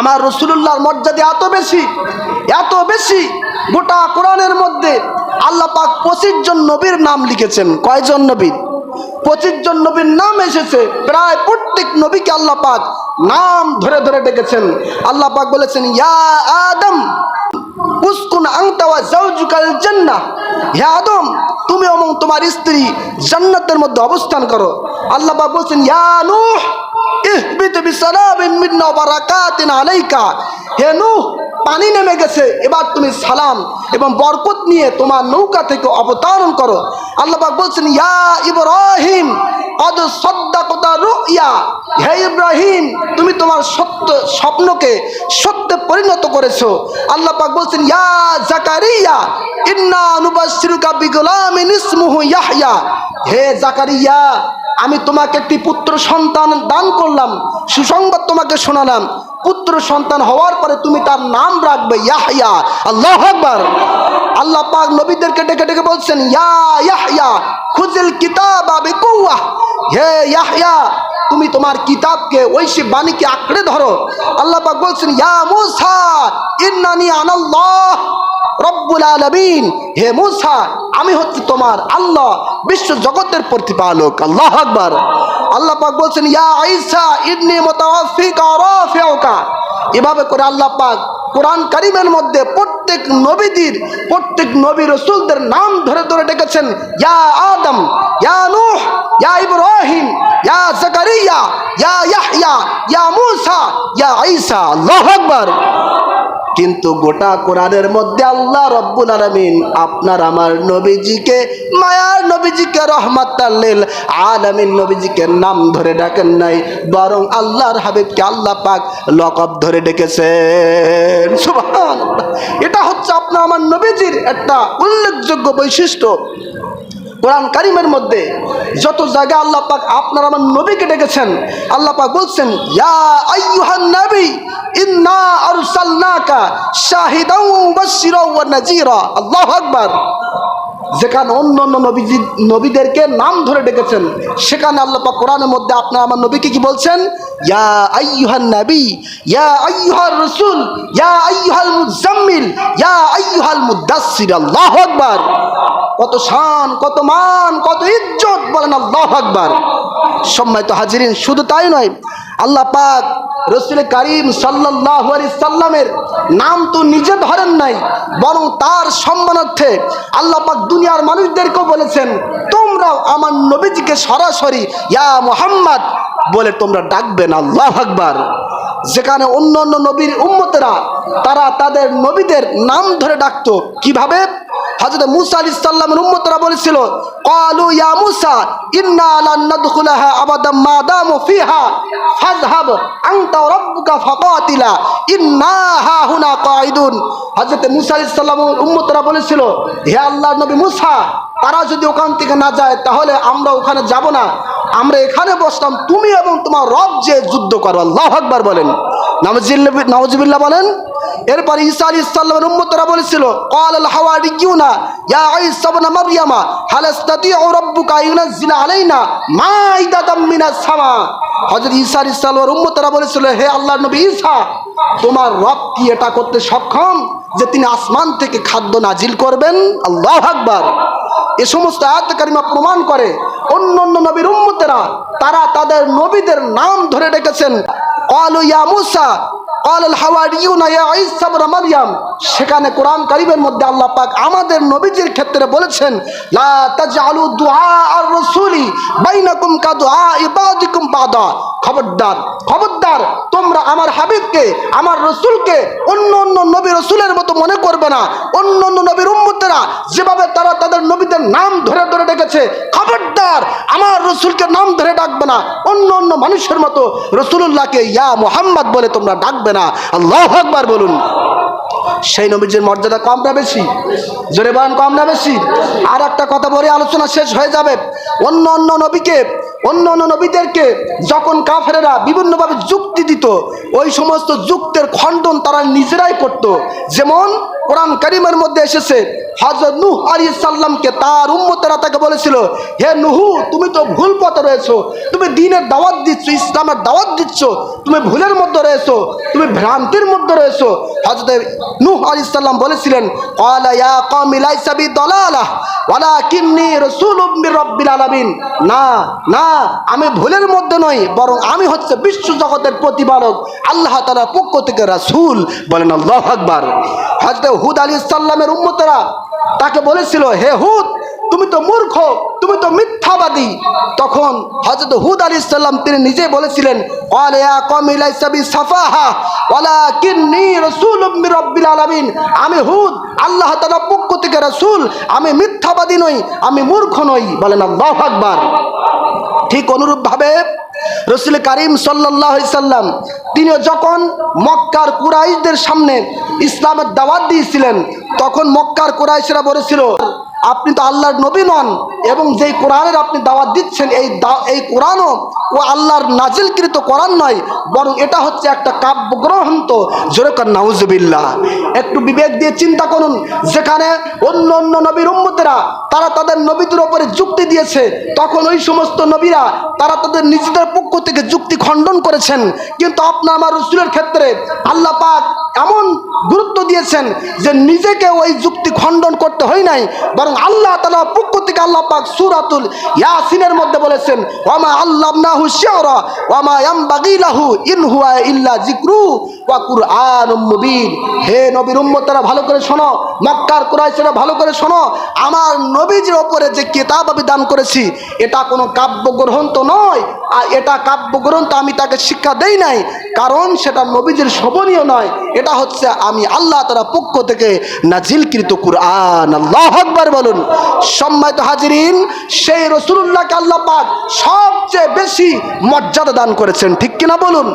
আমার রসুল্লাহর মর্যাদা এত বেশি এত বেশি, গোটা কোরআনের মধ্যে আল্লাহ পাক পঁচিশ জন নবীর নাম লিখেছেন। কয়জন নবীর পঁচিশ জন নবীর নাম এসেছে, প্রায় প্রত্যেক নবীকে আল্লাহ পাক নাম ধরে ধরে ডেকেছেন। আল্লাহ পাক বলেছেন, ইয়া আদম, উসকুন আংতা ওয়া জাওজুকাল জান্নাহ। আদম, তুমি এবং তোমার স্ত্রী জান্নাতের মধ্যে অবস্থান করো। আল্লাহ পাক বলছেন, ইয়া হে নূহ, পানি নেমে গেছে, এবার তুমি সালাম এবং বরকত নিয়ে তোমার নৌকা থেকে অবতরণ করো। বলছেন, ইয়া ইব্রাহিম রুইয়া। হে ইব্রাহিম, তুমি তোমার সত্য, স্বপ্নকে সত্যে পরিণত করেছ। আল্লাহ বলছেন, ইয়া জাকারিয়া, ইন্না নুবাশিরুকা বিগুলামিন ইসমুহু ইয়াহইয়া। হে জাকারিয়া আমি তোমাকে একটি পুত্র সন্তান দান করলাম, সুসংবাদ তোমাকে শোনালাম। পুত্র সন্তান হওয়ার পরে তুমি তার নাম রাখবে ইয়াহইয়া। আল্লাহ আল্লাহ পাক নবীদেরকে ডেকে ডেকে বলছেন, ইয়া তুমি তোমার কিতাবকে ঐশী বাণীকে আঁকড়ে ধরো। আল্লাহ পাক বলছেন, ইয়া মুসা, ইন্নানি আনাল্লাহ। রব্বুল আলমিন, হে মুসা, আমি হচ্ছি তোমার আল্লাহ, বিশ্ব জগতের প্রতিপালক। আল্লাহ আকবার। আল্লাহ পাক বলছেন, ইয়া আইসা ইন্নি মুতাওয়াফিকা রাফিউকা। এভাবে করে আল্লাহ পাক কোরআন কারিমের মধ্যে প্রত্যেক নবীদের, প্রত্যেক নবী রসুলদের নাম ধরে ধরে ডেকেছেন, ইয়া আদম, ইয়া নূহ, ইয়া ইব্রাহিম, ইয়া জাকারিয়া, ইয়া ইয়াহইয়া, ইয়া মুসা, ইয়া ঈসা। আল্লাহু আকবার। কিন্তু গোটা কোরআনের মধ্যে আল্লাহ রব্বুল আলমিন আপনার আমার নবীজিকে, মায়ার নবীজিকে রহমাতাল্লিল আলামিন নবীজিকে নাম ধরে ডাকেন নাই, বরং আল্লাহর হাবিবকে আল্লাহ পাক লকব ধরে ডেকেছেন। এটা হচ্ছে আপনার আমার নবীজির একটা উল্লেখযোগ্য বৈশিষ্ট্য কোরআন কারিমের মধ্যে যত জায়গায় আল্লাহ পাক আপনার আমার নবীকে ডেকেছেন, আল্লাহ পাক বলছেন, ইয়া আইয়ুহান নবী, ইন্না আরসালনাকা শাহিদাও ওয়া নাযীরা। আল্লাহু আকবার। যেখানে অন্য অন্য নবীজি নবীদেরকে নাম ধরে ডেকেছেন, সেখানে আল্লাহ পাক কোরআনের মধ্যে আপনার আমার নবীকে কি বলছেন? ইয়া আইয়ুহান নবী, ইয়া আইয়ুহার রাসূল, ইয়া আইয়ুহাল মুজাম্মিল ইয়া আইয়ুহাল মুদাসসির, আল্লাহু আকবার। কত শান, কত মান, কত ইজ্জত, বলেন আল্লাহ আকবার। সম্মানিত হাজিরিন, শুধু তাই নয়, আল্লাহ পাক রসুল করিম সাল্লাহ সাল্লামের নাম তো নিজে ধরেন নাই, বরং তার সম্মানার্থে আল্লাহ পাক দুনিয়ার মানুষদেরকেও বলেছেন, তোমরাও আমার নবীজিকে সরাসরি, ইয়া মোহাম্মদ বলে তোমরা ডাকবেন আল্লাহ আকবার। যেখানে অন্য অন্য নবীর উম্মতেরা, তারা তাদের নবীদের নাম ধরে ডাকত। কীভাবে? হযরত মুসা আলাইহিস সালামের উম্মতরা বলেছিল, ক্বালু ইয়া মুসা, ইন্না লান নাদখুলাহা আবাদাম মা দামু ফিহা, ফাযহাব আনতা রাব্বুকা ফাকাতিলা, ইন্না হা হুনা কাঈদুন। হযরত মুসা আলাইহিস সালামের উম্মতরা বলেছিল, হে আল্লাহর নবী মুসা, তারা যদি ওখান থেকে না যায়, তাহলে আমরা ওখানে যাব না। আমরা এখানে বসলাম, তুমি এবং তোমার রব যে যুদ্ধ করো, আল্লাহ আকবার বলেন। নামজিবিল্লা বলেন, এরপর ঈসা আলী ইসলামের উম্মতরা বলেছিল কল আল হাওয়ারি না ইয়া ঈসা ইবনে মারইয়ামা, হাল ইসতাতিউ রাব্বুকা ইউনাজ্জিল আলাইনা মাইদাতাম মিনাস সামা? হযরত ঈসা আলী ইসলামের উম্মতরা বলেছিল, হে আল্লাহ নবী ঈসা, তোমার রব কি এটা করতে সক্ষম যে তিনি আসমান থেকে খাদ্য নাজিল করবেন? আল্লাহ আকবার। এ সমস্ত আয়াত প্রমাণ করে অন্য অন্য নবীর উম্মতেরা, তারা তাদের নবীদের নাম ধরে ডেকেছেন। কলু ইয়া মুসা সেখানে কোরআন করিমের মধ্যে আল্লাহ পাক আমাদের নবীজির ক্ষেত্রে বলেছেন খবরদার খবরদার, তোমরা আমার হাবিবকে, আমার রসুলকে অন্য অন্য নবী রসুলের মতো মনে করবে না। অন্য অন্য নবীর উম্মতেরা যেভাবে তারা তাদের নবীদের নাম ধরে ধরে খবরদার, আমার রসুলকে নাম ধরে ডাকবে না। অন্য অন্য মানুষের মতো রসুল্লাহকে ইয়া মোহাম্মদ বলে তোমরা ডাকবে না। আল্লাহ আকবার বলুন। সেই নবীজির মর্যাদা কম না বেশি? জোরে বলেন, কম না বেশি? আর একটা কথা বলে আলোচনা শেষ হয়ে যাবে। অন্য অন্য নবীকে, অন্য অন্য নবীদেরকে যখন কাফেরেরা বিভিন্নভাবে যুক্তি দিত, ওই সমস্ত যুক্তের খণ্ডন তারা নিজেরাই করত। যেমন কোরআন করিমের মধ্যে এসেছে হজরত নূহ আলী সাল্লামকে তার উম্মতেরা তাকে বলেছিল, হে নুহু, তুমি তো ভুল পথে রয়েছো, তুমি দিনের দাওয়াত দিচ্ছ, ইসলামের দাওয়াত দিচ্ছ, তুমি ভুলের মধ্যে রয়েছো, তুমি ভ্রান্তির মধ্যে রয়েছো। হজরত নূহ আলী সাল্লাম বলেছিলেন না না, আমি ভুলের মধ্যে নই, বরং আমি হচ্ছে বিশ্ব জগতের প্রতিপালক, আল্লাহ তাআলার পক্ষ থেকে রাসুল বলেন, আল্লাহু আকবার। হযরত হুদ আলাইহিস সালামের উম্মতেরা তাকে বলেছিল, হে হুদ, তুমি তো মূর্খ, তুমি তো মিথ্যাবাদী। তখন হজরত হুদ আলী সাল্লাম তিনি নিজে বলেছিলেন "ক্বালা ইয়া কওমি লাইসা বি সাফাহা, ওয়ালাকিন্নী রাসূলুম মির রাব্বিল আলামিন। আমি হুদ, আল্লাহ পক্ষ থেকে রাসূল, আমি মিথ্যাবাদী নই, আমি মূর্খ নই, বলেন আল্লাহু আকবার। ঠিক অনুরূপভাবে রসুল করিম সাল্লাম তিনি যখন মক্কার কুরাইশদের সামনে ইসলামের দাওয়াত দিয়েছিলেন, তখন মক্কার কুরাইশরা বলেছিল, আপনি তো আল্লাহর নবী নন এবং যেই কোরআনের আপনি দাওয়াত দিচ্ছেন, এই এই কোরআনও ও আল্লাহর নাজিলকৃত করার নয়, বরং এটা হচ্ছে একটা কাব্যগ্রন্থ। জোরেকর নাউজবিল্লাহ। একটু বিবেক দিয়ে চিন্তা করুন, যেখানে অন্য অন্য নবীর উম্মতেরা, তারা তাদের নবীদের ওপরে যুক্তি দিয়েছে। তখন ওই সমস্ত নবীরা, তারা তাদের নিজেদের পক্ষ থেকে যুক্তি খণ্ডন করেছেন। কিন্তু আপনার আমার রসুলের ক্ষেত্রে আল্লাহ পাক এমন গুরুত্ব দিয়েছেন যে নিজেকে ওই যুক্তি খণ্ডন করতে হয় নাই, বরং আল্লাহ তালা পক্ষ থেকে আল্লাহ পাক সুরাতুল ইয়াসিনের মধ্যে বলেছেন ওয়ামা আল্লাহ নাহু শিওরা ওয়ামা ইয়ামবাগিলাহু ইন হুয়া ইল্লা জিক্রু ওয়া কুরআনুম মুবিন। হে নবীর উম্মতেরা, ভালো করে শোনো। মক্কার কুরাইশেরা, ভালো করে শোনো। আমার নবীজির ওপরে যে কিতাব আমি দান করেছি, এটা কোনো কাব্যগ্রন্থ নয়। আর এটা কাব্যগ্রন্থ আমি তাকে শিক্ষা দেই নাই, কারণ সেটা নবীজির শোভনীয় নয়। এটা হচ্ছে আমি আল্লাহ তারা পক্ষ থেকে নাজিলকৃত কুরআন। আল্লাহ আকবার বলুন। সম্মানিত হাজিরিন, সেই রসুল্লাহকে আল্লাহ পাক সবচেয়ে বেশি মর্যাদা দান করেছেন। ঠিক কিনা বলুন?